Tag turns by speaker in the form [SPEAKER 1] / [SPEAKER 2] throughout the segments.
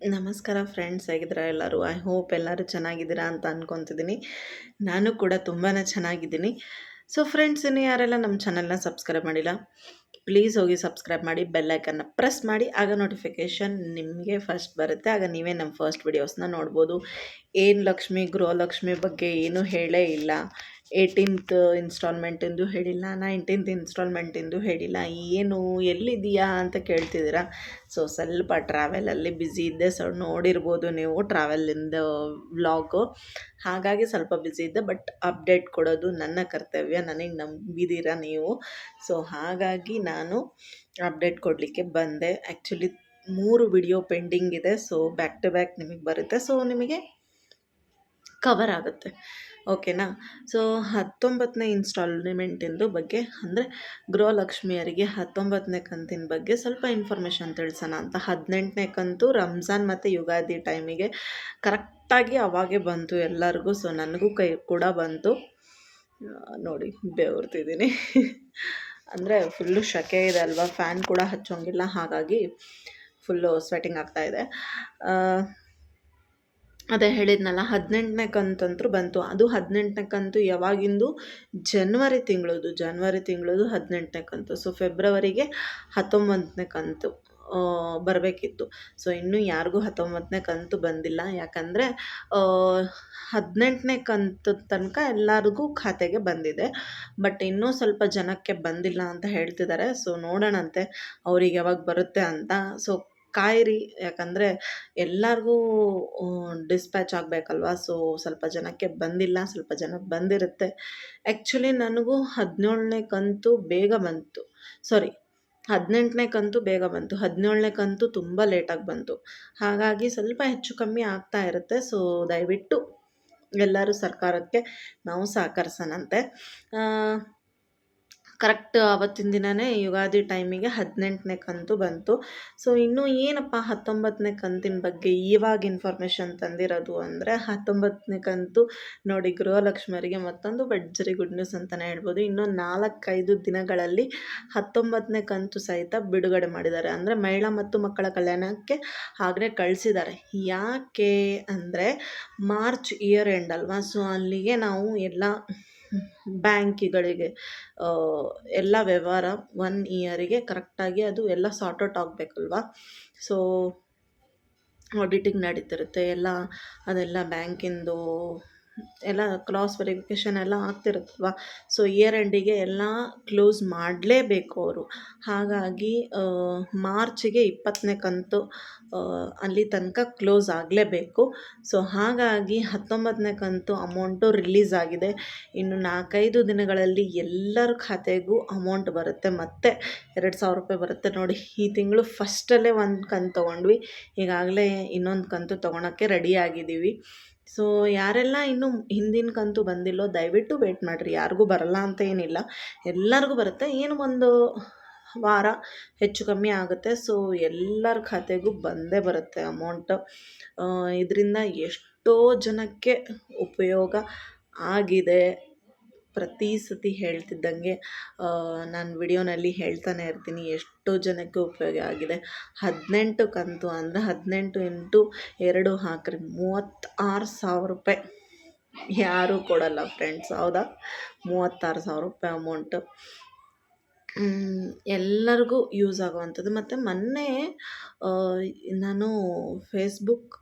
[SPEAKER 1] ನಮಸ್ಕಾರ ಫ್ರೆಂಡ್ಸ್ ಹೇಗಿದ್ದೀರಾ ಎಲ್ಲರೂ? ಐ ಹೋಪ್ ಎಲ್ಲರೂ ಚೆನ್ನಾಗಿದ್ದೀರಾ ಅಂತ ಅಂದ್ಕೊತಿದ್ದೀನಿ ನಾನು ಕೂಡ ತುಂಬಾ ಚೆನ್ನಾಗಿದ್ದೀನಿ. ಸೊ ಫ್ರೆಂಡ್ಸ್ ಇನ್ನು ಯಾರೆಲ್ಲ ನಮ್ಮ ಚಾನಲ್ನ ಸಬ್ಸ್ಕ್ರೈಬ್ ಮಾಡಿಲ್ಲ ಪ್ಲೀಸ್ ಹೋಗಿ ಸಬ್ಸ್ಕ್ರೈಬ್ ಮಾಡಿ ಬೆಲ್ಲೈಕನ್ನ ಪ್ರೆಸ್ ಮಾಡಿ, ಆಗ ನೋಟಿಫಿಕೇಷನ್ ನಿಮಗೆ ಫಸ್ಟ್ ಬರುತ್ತೆ. ಆಗ ನೀವೇ ನಮ್ಮ ಫಸ್ಟ್ ವಿಡಿಯೋಸ್ನ ನೋಡ್ಬೋದು. ಏನು ಲಕ್ಷ್ಮಿ, ಗೃಹಲಕ್ಷ್ಮಿ ಬಗ್ಗೆ ಏನೂ ಹೇಳೇ ಇಲ್ಲ. ಏಯ್ಟೀನ್ತ್ ಇನ್ಸ್ಟಾಲ್ಮೆಂಟಿಂದು ಹೇಳಿಲ್ಲ ನೈನ್ಟೀನ್ತ್ ಇನ್ಸ್ಟಾಲ್ಮೆಂಟಿಂದು ಹೇಳಿಲ್ಲ, ಏನು ಎಲ್ಲಿದೆಯಾ ಅಂತ ಕೇಳ್ತಿದ್ದೀರಾ? ಸೊ ಸ್ವಲ್ಪ ಟ್ರಾವೆಲಲ್ಲಿ ಬ್ಯುಸಿ ಇದ್ದೆ ಸೊ ನೋಡಿರ್ಬೋದು ನೀವು ಟ್ರಾವೆಲಿಂದ ವ್ಲಾಗು ಹಾಗಾಗಿ ಸ್ವಲ್ಪ ಬ್ಯುಸಿ ಇದ್ದೆ ಬಟ್ ಅಪ್ಡೇಟ್ ಕೊಡೋದು ನನ್ನ ಕರ್ತವ್ಯ, ನನಗೆ ನಂಬಿದ್ದೀರಾ ನೀವು? ಸೊ ಹಾಗಾಗಿ ನಾನು ಅಪ್ಡೇಟ್ ಕೊಡಲಿಕ್ಕೆ ಬಂದೆ. ಆ್ಯಕ್ಚುಲಿ ಮೂರು ವಿಡಿಯೋ ಪೆಂಡಿಂಗ್ ಇದೆ ಸೊ ಬ್ಯಾಕ್ ಟು ಬ್ಯಾಕ್ ನಿಮಗೆ ಬರುತ್ತೆ. ಸೊ ನಿಮಗೆ ಕವರ್ ಆಗುತ್ತೆ. ಓಕೆನಾ ಸೊ ಹತ್ತೊಂಬತ್ತನೇ ಇನ್ಸ್ಟಾಲ್ಮೆಂಟಿಂದು ಬಗ್ಗೆ, ಅಂದರೆ ಗೃಹಲಕ್ಷ್ಮಿಯರಿಗೆ ಹತ್ತೊಂಬತ್ತನೇ ಕಂತಿನ ಬಗ್ಗೆ ಸ್ವಲ್ಪ ಇನ್ಫಾರ್ಮೇಷನ್ ತಿಳಿಸೋಣ ಅಂತ. ಹದಿನೆಂಟನೇ ಕಂತು ರಂಜಾನ್ ಮತ್ತು ಯುಗಾದಿ ಟೈಮಿಗೆ ಕರೆಕ್ಟಾಗಿ ಅವಾಗೆ ಬಂತು ಎಲ್ಲರಿಗೂ. ಸೊ ನನಗೂ ಕೈ ಕೂಡ ಬಂತು. ನೋಡಿ ಬೆವರ್ತಿದ್ದೀನಿ ಅಂದರೆ ಫುಲ್ಲು ಶಕೆ ಇದೆ ಅಲ್ವಾ? ಫ್ಯಾನ್ ಕೂಡ ಹಚ್ಚೋಂಗಿಲ್ಲ. ಹಾಗಾಗಿ ಫುಲ್ಲು ಸ್ವೆಟಿಂಗ್ ಆಗ್ತಾಯಿದೆ ಅದೇ ಹೇಳಿದ್ನಲ್ಲ, ಹದಿನೆಂಟನೇ ಕಂತಂತೂ ಬಂತು. ಅದು ಹದಿನೆಂಟನೇ ಕಂತು ಯಾವಾಗಿಂದು? ಜನ್ವರಿ ತಿಂಗಳದು ಜನ್ವರಿ ತಿಂಗಳದು ಹದಿನೆಂಟನೇ ಕಂತು. ಸೊ ಫೆಬ್ರವರಿಗೆ ಹತ್ತೊಂಬತ್ತನೇ ಕಂತು ಬರಬೇಕಿತ್ತು. ಸೊ ಇನ್ನೂ ಯಾರಿಗೂ ಹತ್ತೊಂಬತ್ತನೇ ಕಂತು ಬಂದಿಲ್ಲ. ಯಾಕಂದರೆ ಹದಿನೆಂಟನೇ ಕಂತು ತನಕ ಎಲ್ಲರಿಗೂ ಖಾತೆಗೆ ಬಂದಿದೆ. ಬಟ್ ಇನ್ನೂ ಸ್ವಲ್ಪ ಜನಕ್ಕೆ ಬಂದಿಲ್ಲ ಅಂತ ಹೇಳ್ತಿದ್ದಾರೆ. ಸೊ ನೋಡೋಣಂತೆ, ಅವ್ರಿಗೆ ಯಾವಾಗ ಬರುತ್ತೆ ಅಂತ. ಸೊ ಕಾಯಿರಿ. ಯಾಕಂದರೆ ಎಲ್ಲರಿಗೂ ಡಿಸ್ಪ್ಯಾಚ್ ಆಗಬೇಕಲ್ವಾ? ಸೊ ಸ್ವಲ್ಪ ಜನಕ್ಕೆ ಬಂದಿಲ್ಲ, ಸ್ವಲ್ಪ ಜನಕ್ಕೆ ಬಂದಿರುತ್ತೆ. ಆ್ಯಕ್ಚುಲಿ ನನಗೂ ಹದಿನೇಳನೇ ಕಂತು ಬೇಗ ಬಂತು. ಸಾರಿ ಹದಿನೆಂಟನೇ ಕಂತು ಬೇಗ ಬಂತು. ಹದಿನೇಳನೇ ಕಂತು ತುಂಬ ಲೇಟಾಗಿ ಬಂತು. ಹಾಗಾಗಿ ಸ್ವಲ್ಪ ಹೆಚ್ಚು ಕಮ್ಮಿ ಆಗ್ತಾ ಇರುತ್ತೆ. ಸೊ ದಯವಿಟ್ಟು ಎಲ್ಲರೂ ಸರ್ಕಾರಕ್ಕೆ ನಾವು ಸಹಕರಿಸೋಣಂತೆ. ಕರೆಕ್ಟ್ ಆವತ್ತಿನ ದಿನವೇ ಯುಗಾದಿ ಟೈಮಿಗೆ ಹದಿನೆಂಟನೇ ಕಂತು ಬಂತು. ಸೊ ಇನ್ನೂ ಏನಪ್ಪ ಹತ್ತೊಂಬತ್ತನೇ ಕಂತಿನ ಬಗ್ಗೆ ಇವಾಗ ಇನ್ಫಾರ್ಮೇಷನ್ ತಂದಿರೋದು ಅಂದರೆ ಹತ್ತೊಂಬತ್ತನೇ ಕಂತು ನೋಡಿ ಗೃಹಲಕ್ಷ್ಮಿಯರಿಗೆ ಮತ್ತೊಂದು ಭರ್ಜರಿ ಗುಡ್ ನ್ಯೂಸ್ ಅಂತಲೇ ಹೇಳ್ಬೋದು. ಇನ್ನೂ ನಾಲ್ಕೈದು ದಿನಗಳಲ್ಲಿ ಹತ್ತೊಂಬತ್ತನೇ ಕಂತು ಸಹಿತ ಬಿಡುಗಡೆ ಮಾಡಿದ್ದಾರೆ. ಅಂದರೆ ಮಹಿಳಾ ಮತ್ತು ಮಕ್ಕಳ ಕಲ್ಯಾಣಕ್ಕೆ ಹಾಗೆ ಕಳಿಸಿದ್ದಾರೆ. ಯಾಕೆ ಅಂದರೆ ಮಾರ್ಚ್ ಇಯರ್ ಎಂಡ್ ಅಲ್ವಾ? ಸೊ ಅಲ್ಲಿಗೆ ನಾವು ಎಲ್ಲ ಬ್ಯಾಂಕಿಗಳಿಗೆ ಎಲ್ಲ ವ್ಯವಹಾರ ಒನ್ ಇಯರಿಗೆ ಕರೆಕ್ಟಾಗಿ ಅದು ಎಲ್ಲ ಸಾರ್ಟ್ ಔಟ್ ಆಗಬೇಕಲ್ವ? ಸೊ ಆಡಿಟಿಂಗ್ ನಡೀತಿರುತ್ತೆ, ಎಲ್ಲ ಅದೆಲ್ಲ ಬ್ಯಾಂಕಿಂದು ಎಲ್ಲ ಕ್ಲಾಸ್ ವೆರಿಫಿಕೇಷನ್ ಎಲ್ಲ ಆಗ್ತಿರುತ್ತಲ್ವ? ಸೊ ಇಯರ್ ಎಂಡಿಗೆ ಎಲ್ಲ ಕ್ಲೋಸ್ ಮಾಡಲೇಬೇಕು ಅವರು. ಹಾಗಾಗಿ ಮಾರ್ಚಿಗೆ ಇಪ್ಪತ್ತನೇ ಕಂತು ಅಲ್ಲಿ ತನಕ ಕ್ಲೋಸ್ ಆಗಲೇಬೇಕು. ಸೊ ಹಾಗಾಗಿ ಹತ್ತೊಂಬತ್ತನೇ ಕಂತು ಅಮೌಂಟು ರಿಲೀಸ್ ಆಗಿದೆ. ಇನ್ನು ನಾಲ್ಕೈದು ದಿನಗಳಲ್ಲಿ ಎಲ್ಲರ ಖಾತೆಗೂ ಅಮೌಂಟ್ ಬರುತ್ತೆ. ಮತ್ತೆ ಎರಡು ಸಾವಿರ ರೂಪಾಯಿ ಬರುತ್ತೆ. ನೋಡಿ, ಈ ತಿಂಗಳು ಫಸ್ಟಲ್ಲೇ ಒಂದು ಕಂತು ತೊಗೊಂಡ್ವಿ. ಈಗಾಗಲೇ ಇನ್ನೊಂದು ಕಂತು ತೊಗೊಳಕ್ಕೆ ರೆಡಿ ಆಗಿದ್ದೀವಿ. ಸೊ ಯಾರೆಲ್ಲ ಇನ್ನೂ ಹಿಂದಿನ ಕಂತು ಬಂದಿಲ್ಲೋ, ದಯವಿಟ್ಟು ವೇಟ್ ಮಾಡಿರಿ. ಯಾರಿಗೂ ಬರಲ್ಲ ಅಂತ ಏನಿಲ್ಲ. ಎಲ್ಲರಿಗೂ ಬರುತ್ತೆ. ಏನು ಒಂದು ವಾರ ಹೆಚ್ಚು ಕಮ್ಮಿ ಆಗುತ್ತೆ. ಸೊ ಎಲ್ಲರ ಖಾತೆಗೂ ಬಂದೇ ಬರುತ್ತೆ ಅಮೌಂಟ್ ಇದರಿಂದ ಎಷ್ಟೋ ಜನಕ್ಕೆ ಉಪಯೋಗ ಆಗಿದೆ. ಪ್ರತಿ ಸತಿ ಹೇಳ್ತಿದ್ದಂಗೆ ನಾನು ವಿಡಿಯೋನಲ್ಲಿ ಹೇಳ್ತಾನೆ ಇರ್ತೀನಿ. ಎಷ್ಟೋ ಜನಕ್ಕೆ ಉಪಯೋಗ ಆಗಿದೆ. ಹದಿನೆಂಟು ಕಂತು ಅಂದರೆ ಹದಿನೆಂಟು ಇಂಟು ಎರಡು ಹಾಕ್ರಿ. ಮೂವತ್ತಾರು ಸಾವಿರ ರೂಪಾಯಿ. ಯಾರೂ ಕೊಡಲ್ಲ ಫ್ರೆಂಡ್ಸ್ ಹೌದಾ? ಮೂವತ್ತಾರು ಸಾವಿರ ರೂಪಾಯಿ ಅಮೌಂಟು ಎಲ್ಲರಿಗೂ ಯೂಸ್ ಆಗುವಂಥದ್ದು. ಮತ್ತು ಮೊನ್ನೆ ನಾನು ಫೇಸ್ಬುಕ್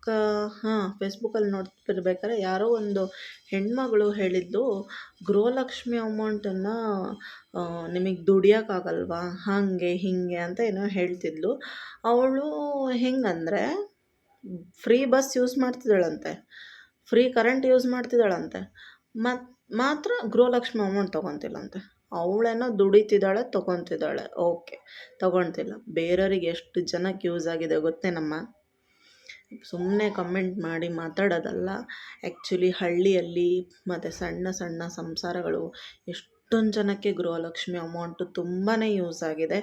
[SPEAKER 1] ಹಾಂ ಫೇಸ್ಬುಕ್ಕಲ್ಲಿ ನೋಡ್ತಿರ್ಬೇಕಾದ್ರೆ ಯಾರೋ ಒಂದು ಹೆಣ್ಮಗಳು ಹೇಳಿದ್ದು, ಗೃಹಲಕ್ಷ್ಮಿ ಅಮೌಂಟನ್ನು ನಿಮಗೆ ದುಡಿಯೋಕ್ಕಾಗಲ್ವಾ ಹಾಗೆ, ಹೀಗೆ ಅಂತ ಏನೋ ಹೇಳ್ತಿದ್ಲು. ಅವಳು ಹೆಂಗಂದರೆ ಫ್ರೀ ಬಸ್ ಯೂಸ್ ಮಾಡ್ತಿದ್ದಾಳಂತೆ. ಫ್ರೀ ಕರೆಂಟ್ ಯೂಸ್ ಮಾಡ್ತಿದ್ದಾಳಂತೆ. ಮತ್ತು ಮಾತ್ರ ಗೃಹಲಕ್ಷ್ಮಿ ಅಮೌಂಟ್ ತೊಗೊತಿಲ್ಲಂತೆ. ಅವಳೇನೋ ದುಡಿತಿದ್ದಾಳೆ, ತೊಗೊತಿದ್ದಾಳೆ. ಓಕೆ, ತೊಗೊಳ್ತಿಲ್ಲ. ಬೇರೆಯವ್ರಿಗೆ ಎಷ್ಟು ಜನಕ್ಕೆ ಯೂಸ್ ಆಗಿದೆ ಗೊತ್ತೇನಮ್ಮ ಸುಮ್ಮನೆ ಕಮೆಂಟ್ ಮಾಡಿ ಮಾತಾಡೋದಲ್ಲ. ಆ್ಯಕ್ಚುಲಿ ಹಳ್ಳಿಯಲ್ಲಿ ಮತ್ತು ಸಣ್ಣ ಸಣ್ಣ ಸಂಸಾರಗಳು ಎಷ್ಟು ಎಷ್ಟೊಂದು ಜನಕ್ಕೆ ಗೃಹಲಕ್ಷ್ಮಿ ಅಮೌಂಟು ತುಂಬಾ ಯೂಸ್ ಆಗಿದೆ.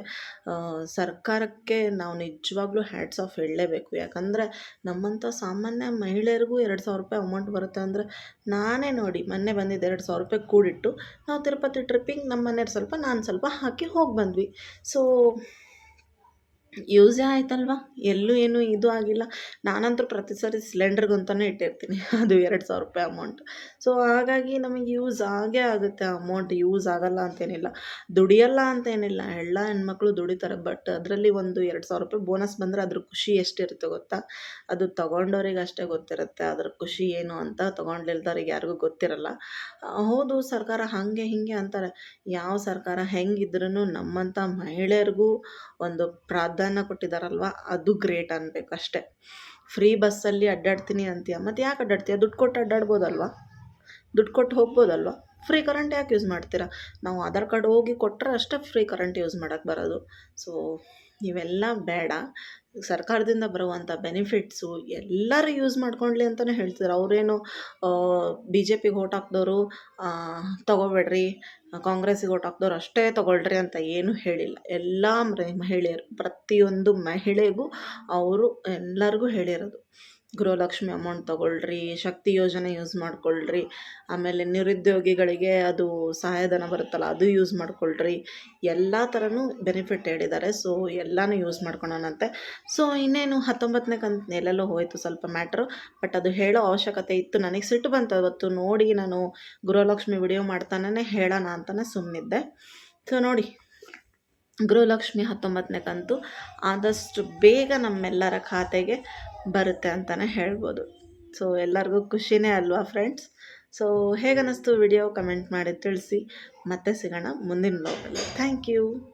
[SPEAKER 1] ಸರ್ಕಾರಕ್ಕೆ ನಾವು ನಿಜವಾಗ್ಲೂ ಹ್ಯಾಟ್ಸ್ ಆಫ್ ಹೇಳಲೇಬೇಕು. ಯಾಕಂದರೆ ನಮ್ಮಂಥ ಸಾಮಾನ್ಯ ಮಹಿಳೆಯರಿಗೂ ಎರಡು ಸಾವಿರ ರೂಪಾಯಿ ಅಮೌಂಟ್ ಬರುತ್ತೆ ಅಂದರೆ ನಾನೇ ನೋಡಿ ಮೊನ್ನೆ ಬಂದಿದ್ದು ಎರಡು ಸಾವಿರ ರೂಪಾಯಿ ಕೂಡಿಟ್ಟು ನಾವು ತಿರುಪತಿ ಟ್ರಿಪ್ಪಿಗೆ ನಮ್ಮ ಮನೆಯವ್ರು ಸ್ವಲ್ಪ ನಾನು ಸ್ವಲ್ಪ ಹಾಕಿ ಹೋಗಿ ಬಂದ್ವಿ. ಸೊ ಯೂಸೇ ಆಯ್ತಲ್ವಾ? ಎಲ್ಲೂ ಏನು ಇದು ಆಗಿಲ್ಲ. ನಾನಂತೂ ಪ್ರತಿ ಸರಿ ಸಿಲಿಂಡ್ರಿಗೆ ಅಂತಲೇ ಇಟ್ಟಿರ್ತೀನಿ. ಅದು ಎರಡು ಸಾವಿರ ರೂಪಾಯಿ ಅಮೌಂಟ್ ಸೊ ಹಾಗಾಗಿ ನಮಗೆ ಯೂಸ್ ಆಗೇ ಆಗುತ್ತೆ ಅಮೌಂಟ್ ಯೂಸ್ ಆಗಲ್ಲ ಅಂತೇನಿಲ್ಲ. ದುಡಿಯಲ್ಲ ಅಂತೇನಿಲ್ಲ. ಎಲ್ಲ ಹೆಣ್ಮಕ್ಳು ದುಡಿತಾರೆ. ಬಟ್ ಅದರಲ್ಲಿ ಒಂದು ಎರಡು ಸಾವಿರ ರೂಪಾಯಿ ಬೋನಸ್ ಬಂದರೆ ಅದ್ರ ಖುಷಿ ಎಷ್ಟಿರುತ್ತೆ ಗೊತ್ತಾ? ಅದು ತೊಗೊಂಡವ್ರಿಗೆ ಅಷ್ಟೇ ಗೊತ್ತಿರುತ್ತೆ. ಅದ್ರ ಖುಷಿ ಏನು ಅಂತ ತೊಗೊಂಡಿಲ್ದವ್ರಿಗೆ ಯಾರಿಗೂ ಗೊತ್ತಿರಲ್ಲ. ಹೌದು, ಸರ್ಕಾರ ಹಾಗೆ ಹೀಗೆ ಅಂತಾರೆ. ಯಾವ ಸರ್ಕಾರ ಹೆಂಗಿದ್ರೂ ನಮ್ಮಂಥ ಮಹಿಳೆಯರಿಗೂ ಒಂದು ಪ್ರಾಧಾನ್ಯ ಕೊಟ್ಟಿದ್ದಾರಲ್ವ ಅದು ಗ್ರೇಟ್ ಅನ್ಬೇಕು ಅಷ್ಟೇ. ಫ್ರೀ ಬಸ್ಸಲ್ಲಿ ಅಡ್ಡಾಡ್ತೀನಿ ಅಂತೀಯ? ಮತ್ತು ಯಾಕೆ ಅಡ್ಡಾಡ್ತೀಯ? ದುಡ್ಡು ಕೊಟ್ಟು ಅಡ್ಡಾಡ್ಬೋದಲ್ವಾ? ದುಡ್ಡು ಕೊಟ್ಟು ಹೋಗ್ಬೋದಲ್ವಾ? ಫ್ರೀ ಕರೆಂಟ್ ಯಾಕೆ ಯೂಸ್ ಮಾಡ್ತೀರಾ? ನಾವು ಆಧಾರ್ ಕಾರ್ಡ್ ಹೋಗಿ ಕೊಟ್ಟರೆ ಅಷ್ಟೇ ಫ್ರೀ ಕರೆಂಟ್ ಯೂಸ್ ಮಾಡೋಕ್ಕೆ ಬರೋದು. ಸೊ ಇವೆಲ್ಲ ಬೇಡ. ಸರ್ಕಾರದಿಂದ ಬರುವಂಥ ಬೆನಿಫಿಟ್ಸು ಎಲ್ಲರೂ ಯೂಸ್ ಮಾಡ್ಕೊಳ್ಳಿ ಅಂತಲೇ ಹೇಳ್ತಿದ್ರು. ಅವರೇನು ಬಿ ಜೆ ಪಿಗೆ ಓಟ್ ಹಾಕ್ದವರು ತೊಗೋಬೇಡ್ರಿ, ಕಾಂಗ್ರೆಸ್ಸಿಗೆ ಓಟ್ ಹಾಕ್ದವ್ರು ಅಷ್ಟೇ ತೊಗೊಳ್ರಿ ಅಂತ ಏನೂ ಹೇಳಿಲ್ಲ. ಎಲ್ಲ ಮಹಿಳೆಯರು, ಪ್ರತಿಯೊಂದು ಮಹಿಳೆಗೂ ಅವರು ಎಲ್ಲರಿಗೂ ಹೇಳಿರೋದು. ಗೃಹಲಕ್ಷ್ಮಿ ಅಮೌಂಟ್ ತೊಗೊಳ್ರಿ, ಶಕ್ತಿ ಯೋಜನೆ ಯೂಸ್ ಮಾಡ್ಕೊಳ್ರಿ, ಆಮೇಲೆ ನಿರುದ್ಯೋಗಿಗಳಿಗೆ ಅದು ಸಹಾಯಧನ ಬರುತ್ತಲ್ಲ, ಅದು ಯೂಸ್ ಮಾಡ್ಕೊಳ್ರಿ, ಎಲ್ಲ ಥರನೂ ಬೆನಿಫಿಟ್ ಹೇಳಿದ್ದಾರೆ. ಸೊ ಎಲ್ಲನೂ ಯೂಸ್ ಮಾಡ್ಕೊಳೋಣಂತೆ ಸೊ ಇನ್ನೇನು ಹತ್ತೊಂಬತ್ತನೇ ಕಂತು ಎಲ್ಲೆಲ್ಲೋ ಹೋಯಿತು ಸ್ವಲ್ಪ ಮ್ಯಾಟ್ರು ಬಟ್ ಅದು ಹೇಳೋ ಅವಶ್ಯಕತೆ ಇತ್ತು. ನನಗೆ ಸಿಟ್ಟು ಬಂತು ಅವತ್ತು, ನೋಡಿ ನಾನು ಗೃಹಲಕ್ಷ್ಮಿ ವಿಡಿಯೋ ಮಾಡ್ತಾನೇ ಹೇಳೋಣ ಅಂತಲೇ ಸುಮ್ಮನಿದ್ದೆ ಸೊ ನೋಡಿ, ಗೃಹಲಕ್ಷ್ಮಿ ಹತ್ತೊಂಬತ್ತನೇ ಕಂತು ಆದಷ್ಟು ಬೇಗ ನಮ್ಮೆಲ್ಲರ ಖಾತೆಗೆ ಬರುತ್ತೆ ಅಂತಲೇ ಹೇಳ್ಬೋದು. ಸೊ ಎಲ್ಲರಿಗೂ ಖುಷಿನೇ ಅಲ್ವಾ ಫ್ರೆಂಡ್ಸ್ ಸೊ ಹೇಗನ್ನಿಸ್ತು ವಿಡಿಯೋ ಕಮೆಂಟ್ ಮಾಡಿ ತಿಳಿಸಿ. ಮತ್ತೆ ಸಿಗೋಣ ಮುಂದಿನ ಲೋಕಲ್ಲಿ ಥ್ಯಾಂಕ್ ಯು